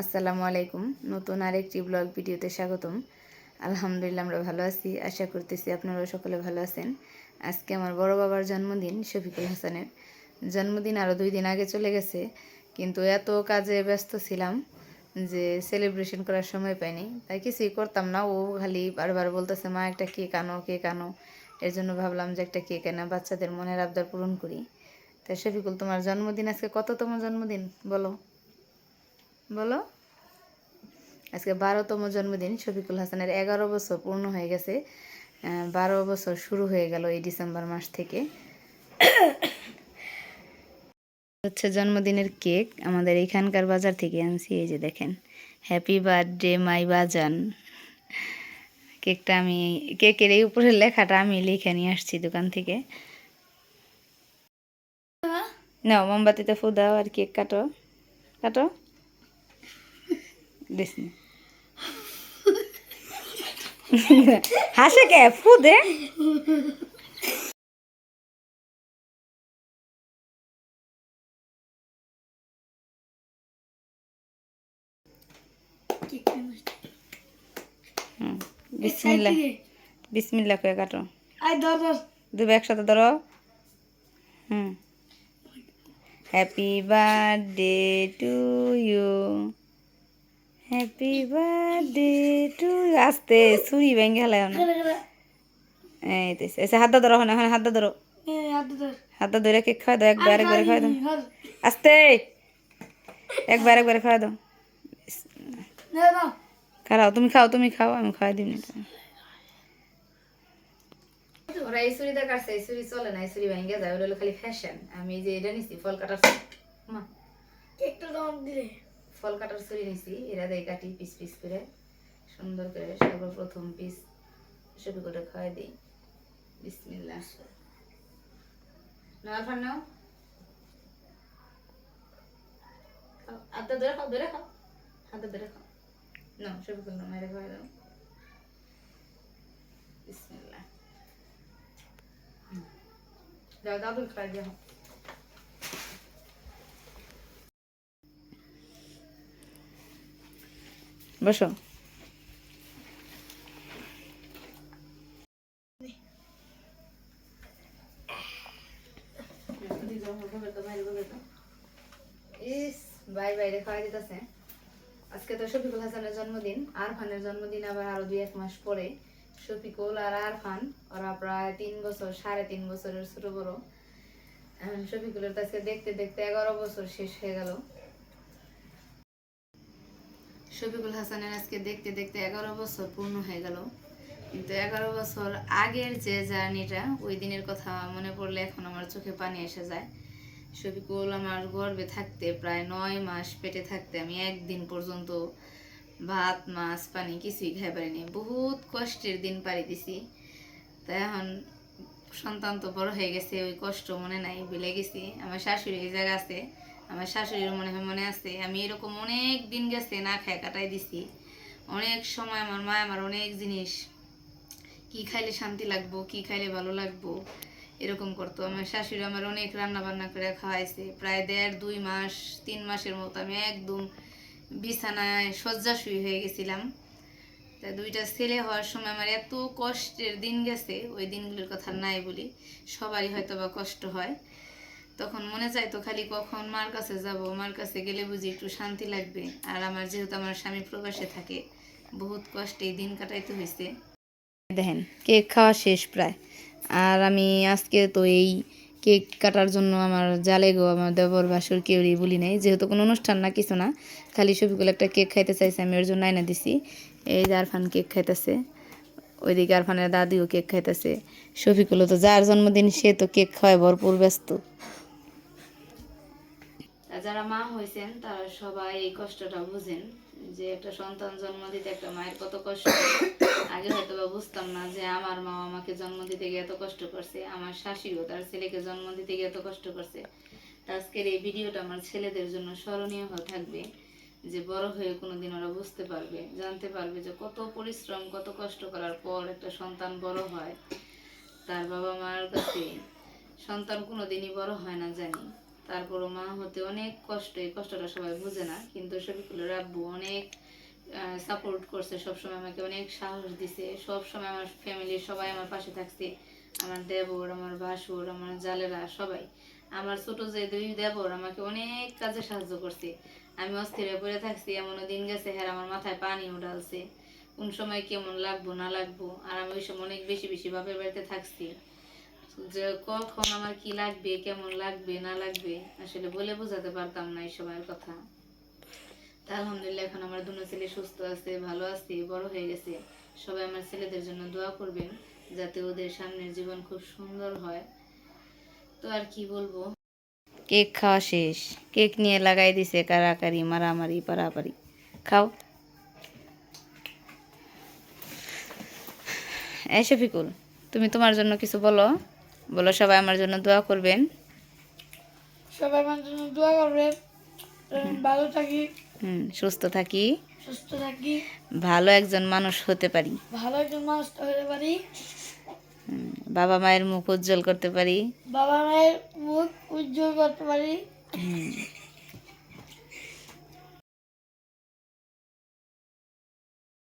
আসসালামু আলাইকুম। নতুন আরেকটি ব্লগ ভিডিওতে স্বাগতম। আলহামদুলিল্লাহ, আমরা ভালো আছি। আশা করতেছি আপনারাও সকলে ভালো আছেন। আজকে আমার বড় বাবার জন্মদিন শফিকুল হাসানের। জন্মদিন আরও দুই দিন আগে চলে গেছে, কিন্তু এত কাজে ব্যস্ত ছিলাম যে সেলিব্রেশন করার সময় পাইনি। তাই কিছুই করতাম না। ও খালি বারবার বলতেছে, মা, একটা কেক আনো কেক আনো। এর জন্য ভাবলাম যে একটা কেক আনা, বাচ্চাদের মনের আবদার পূরণ করি। তাই শফিকুল, তোমার জন্মদিন আজকে কততম জন্মদিন বলো? বলো। আজকে বারোতম জন্মদিন শফিকুল হাসানের এগারো বছর পূর্ণ হয়ে গেছে। বারো বছর শুরু হয়ে গেল এই ডিসেম্বর মাস থেকে। হচ্ছে জন্মদিনের কেক আমাদের এখানকার বাজার থেকে আনছি, এই যে দেখেন। হ্যাপি বার্থডে মাই বাজান। কেকটা আমি, কেকের এই উপরের লেখাটা আমি লিখে নিয়ে আসছি দোকান থেকে। নাও, মোমবাতিতে ফু দাও আর কেক কাটো। কাটো। দিস না। হাসে কে? ফু দে। বিসমিল্লা বিসমিল্লা করে কাটো। দুবে একসাথে ধরো। হুম। Happy birthday to you happy birthday to আস্তে ছুরি ভেঙে হেলায় না এই তো এসে হাতটা ধরো ওখানে ওখানে হাতটা ধরো। হাত ধর। কেক খাওয়া দাও একবার একবার খাওয়া দাও। আস্তে। একবার একবার খাওয়া দাও। না না খাও তুমি খাও তুমি খাও আমি খাওয়াই দিই ওরা এই ছুরিটা কাটছে এই চলে না এই ছুরি ভেঙে যায় ওটা হলো খালি ফ্যাশন আমি যে এটা নিছি ফল কাটার মা। কেকটা দাম দিলে ফল কাটার ছুরি নিছি, এরা দিয়ে কাটি, পিস পিস করে। সুন্দর করে সর্বপ্রথম পিস সবই করে খাওয়াই দিই। বিসমিল্লাহ। নাও আলফান নাও। বসো। আজকে তো শফিকুল হাসানের জন্মদিন, আরফানের জন্মদিন আবার আরও দুই এক মাস পরে। শফিকুল আর আরফান, ওরা প্রায় তিন বছর, সাড়ে তিন বছরের ছোট বড়। শফিকুলের তো আজকে দেখতে দেখতে এগারো বছর শেষ হয়ে গেল। শফিকুল হাসানের আজকে দেখতে দেখতে এগারো বছর পূর্ণ হয়ে গেল। কিন্তু এগারো বছর আগের যে জার্নিটা, ওই দিনের কথা মনে পড়লে এখন আমার চোখে পানি এসে যায়। শফিকুল আমার গর্বে থাকতে প্রায় নয় মাস পেটে থাকতে আমি একদিন পর্যন্ত ভাত, মাছ, পানি কিছুই খাই পারিনি। বহুত কষ্টের দিন পাড়ি দিছি। তাই এখন সন্তান তো বড় হয়ে গেছে, ওই কষ্ট মনে নাই, ভুলে গেছি। আমার শাশুড়ি এই জায়গা আছে। আমার শাশুড়ির মনে হয় মনে আছে। আমি এরকম অনেক দিন গেছে না খায় কাটাই দিছি। অনেক সময় আমার মা আমার অনেক জিনিস, কি খাইলে শান্তি লাগবো, কি খাইলে ভালো লাগবো, এরকম করতো। আমার শাশুড়ি আমার অনেক রান্না বান্না করে খাওয়াইছে। প্রায় দেড়, দুই মাস, তিন মাসের মতো আমি একদম বিছানায় শয্যাশুয়ী হয়ে গেছিলাম। তা দুইটা ছেলে হওয়ার সময় আমার এত কষ্টের দিন গেছে, ওই দিনগুলোর কথা নাই বলি। সবারই হয়তো বা কষ্ট হয়। তখন মনে চাইতো খালি কখন মার কাছে যাব, মার কাছে গেলে বুঝি একটু শান্তি লাগবে। আর আমার যেহেতু আমার স্বামী প্রবাসে থাকে, বহুত কষ্টে দিন কাটাইতে হয়েছে দেখেন, কেক খাওয়া শেষ প্রায়। আর আমি আজকে তো এই কেক কাটার জন্য আমার জালে গো, আমার দেবর বাসুর কেউই বলি নাই। যেহেতু কোনো অনুষ্ঠান না, কিছু না, খালি সবিগুলো একটা কেক খাইতে চাইছে, আমি ওর জন্য আইনা দিছি। এই যে আরফান কেক খাইতেছে, ওইদিকে আরফানের দাদিও কেক খাইতেছে। শফিকুলো তো যার জন্মদিন, সে তো কেক খাওয়ায় ভরপুর ব্যস্ত। যারা মা হয়েছেন তারা সবাই এই কষ্টটা বুঝেন যে একটা সন্তান জন্ম দিতে একটা মায়ের কত কষ্ট। আগে হয়তো বা বুঝতাম না যে আমার মা আমাকে জন্ম দিতে গিয়ে এত কষ্ট করছে, আমার শাশুড়িও তার ছেলেকে জন্ম দিতে গিয়ে এত কষ্ট করছে। আজকের এই ভিডিওটা আমার ছেলেদের জন্য স্মরণীয় হয়ে থাকবে যে বড় হয়ে কোনোদিন ওরা বুঝতে পারবে, জানতে পারবে যে কত পরিশ্রম, কত কষ্ট করার পর একটা সন্তান বড় হয়। তার বাবা মার কাছে সন্তান কোনোদিনই বড় হয় না জানি। তারপরও মা হতে অনেক কষ্ট, এই কষ্টটা সবাই বুঝে না। কিন্তু শফিকুলের আব্বু অনেক সাপোর্ট করছে, সবসময় আমাকে অনেক সাহস দিছে। সবসময় আমার ফ্যামিলির সবাই আমার পাশে থাকছে। আমার দেবর, আমার ভাসুর আমার জালেরা, সবাই। আমার ছোট যে দুই দেবর আমাকে অনেক কাজে সাহায্য করছে। আমি অস্থির পড়ে থাকছি, এমনও দিন গেছে হ্যাঁ আমার মাথায় পানি উঠালছে কোন সময় কেমন লাগবো, না লাগবো, আর আমি ওই সময় অনেক বেশি বেশি বাপের বাড়িতে থাকছি। যে কখন আমার কি লাগবে, কেমন লাগবে, না লাগবে, আসলে বলে বোঝাতে পারতাম না এই সময়ের কথা। তা আলহামদুলিল্লাহ এখন আমার দুনো ছেলে সুস্থ আছে, ভালো আছে, বড় হয়ে গেছে। সবাই আমার ছেলেদের জন্য দোয়া করবেন, যাতে ওদের সামনের জীবন খুব সুন্দর হয়। তো আর কি বলব? কেক খাওয়া শেষ। কেক নিয়ে লাগাই দিছে কারাকারি মারামারি, পারাপারি। খাও। এই শফিকুল, তুমি তোমার জন্য কিছু বলো। বলো সবাই আমার জন্য দোয়া করবেন। সবাই আমার জন্য দোয়া করবেন। ভালো থাকি। হুম সুস্থ থাকি। সুস্থ থাকি। ভালো একজন মানুষ হতে পারি। ভালো একজন মানুষ হতে পারি। বাবা মায়ের মুখ উজ্জ্বল করতে পারি। বাবা মায়ের মুখ উজ্জ্বল করতে পারি। হুম,